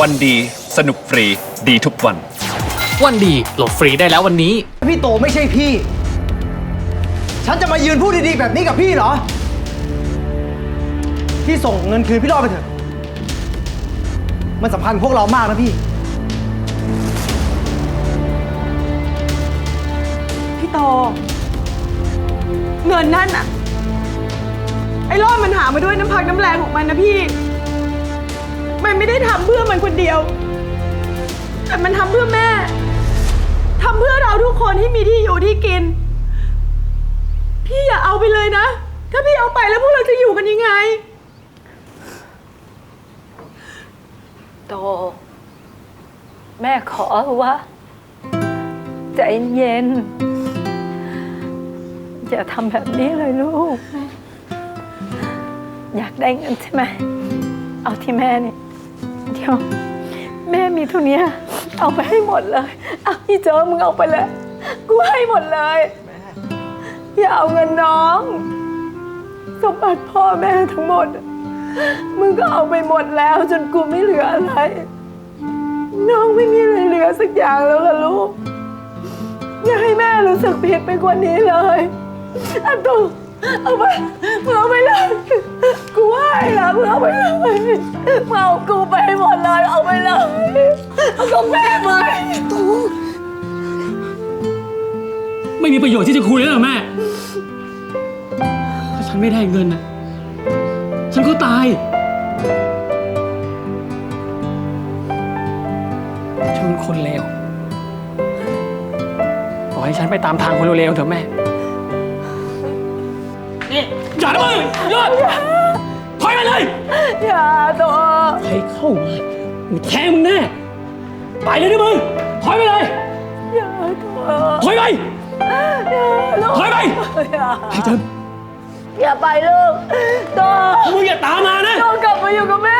วันดี สนุกฟรีดีทุกวัน วันดีโหลดฟรีได้แล้ววันนี้ พี่โตไม่ใช่พี่ ฉันจะมายืนพูดดีๆแบบนี้กับพี่เหรอ พี่ส่งเงินคืนพี่รอดไปเถอะ มันสำคัญกับพวกเรามากนะพี่ พี่โต เงินนั่นอะไอ้รอดมันหามาด้วยน้ำพักน้ำแรงของมันนะพี่ มันไม่ได้ทำเพื่อมันคนเดียว แต่มันทำเพื่อแม่ทำเพื่อเราทุกคนที่มีที่อยู่ที่กิน พี่อย่าเอาไปเลยนะ ถ้าพี่เอาไปแล้วพวกเราจะอยู่กันยังไง โต แม่ขอว่า ใจเย็น อย่าทำแบบนี้เลยลูก อยากได้เงินใช่ไหม เอาที่แม่นี่ เดี๋ยว แม่มีเท่านี้เอาไปให้หมดเลยเอาพี่โจอมึงเอาไปเลย กูให้หมดเลย อย่าเอาเงินน้อง สมบัติพ่อแม่ทั้งหมด มึงก็เอาไปหมดแล้ว จนกูไม่เหลืออะไร น้องไม่มีอะไรเหลือสักอย่างแล้วล่ะลูก อย่าให้แม่รู้สึกผิดไปกว่านี้เลยอันตุ เอาไปมึงเอาไปเลยกูไหว้ละมึงเอาไปเลยมึงเอากูไปหมดเลยเอาไปเลยเอาของแม่ไปไม่มีประโยชน์ที่จะคุยแล้วหรอแม่ ถ้าฉันไม่ได้เงินนะฉันก็ตาย ฉันเป็นคนเลวปล่อให้ฉันไปตามทางคนเร็วเถอะแม่ นี่อย่านะมึงหยุดถอยไปเลย อย่าตัวใครเข้ามากูแทงมึงแน่ ไปเลยนะมึง ถอยไปเลย อย่าตัวถอยไป อย่าลูกถอยไป อย่าไอ้เจิมอย่าไปลูกตัวมึงอย่าตามมานะต้องกลับมาอยู่กับแม่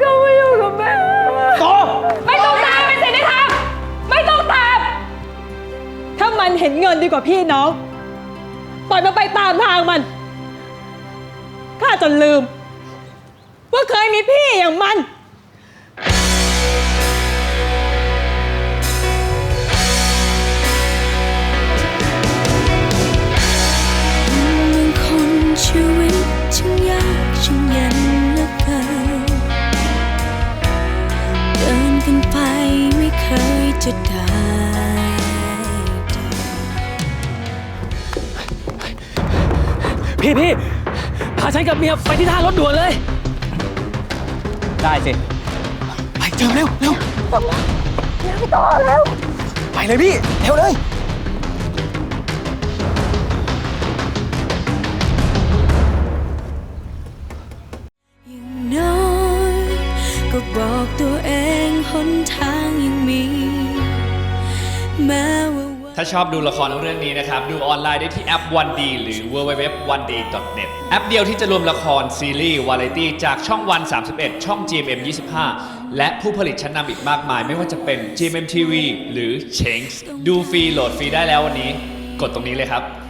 กลับมาอยู่กับแม่ต่อไม่ต้องตามเป็นสิ่งที่ทำไม่ต้องตามถ้ามันเห็นเงินดีกว่าพี่น้อง ปล่อยมันไปตามทางมัน ข้าจนลืม ว่าเคยมีพี่อย่างมันบางคนชีวิตช่างยากช่างเย็นเหลือเกินเดินกันไปไม่เคยจะได้ พี่พี่พาฉันกับเมียไปที่ท่ารถด่วนเลย ได้สิ ไปเจิมเร็วเร็ว ไปเลยพี่ เร็วเลย อย่างน้อยก็บอกตัวเองหนทางยังมี แม้ว่าวัน ถ้าชอบดูละครเรื่องนี้นะครับ ดูออนไลน์ได้ที่แอป 1 d หรือ www.1d.net แอปเดียวที่จะรวมละครซีรีส์วาไรตี้จากช่องวัน 31 ช่อง GMM 25 และผู้ผลิตชั้นนำอีกมากมาย ไม่ว่าจะเป็น GMM TV หรือ c h a n g e ดูฟรีโหลดฟรีได้แล้ววันนี้ กดตรงนี้เลยครับ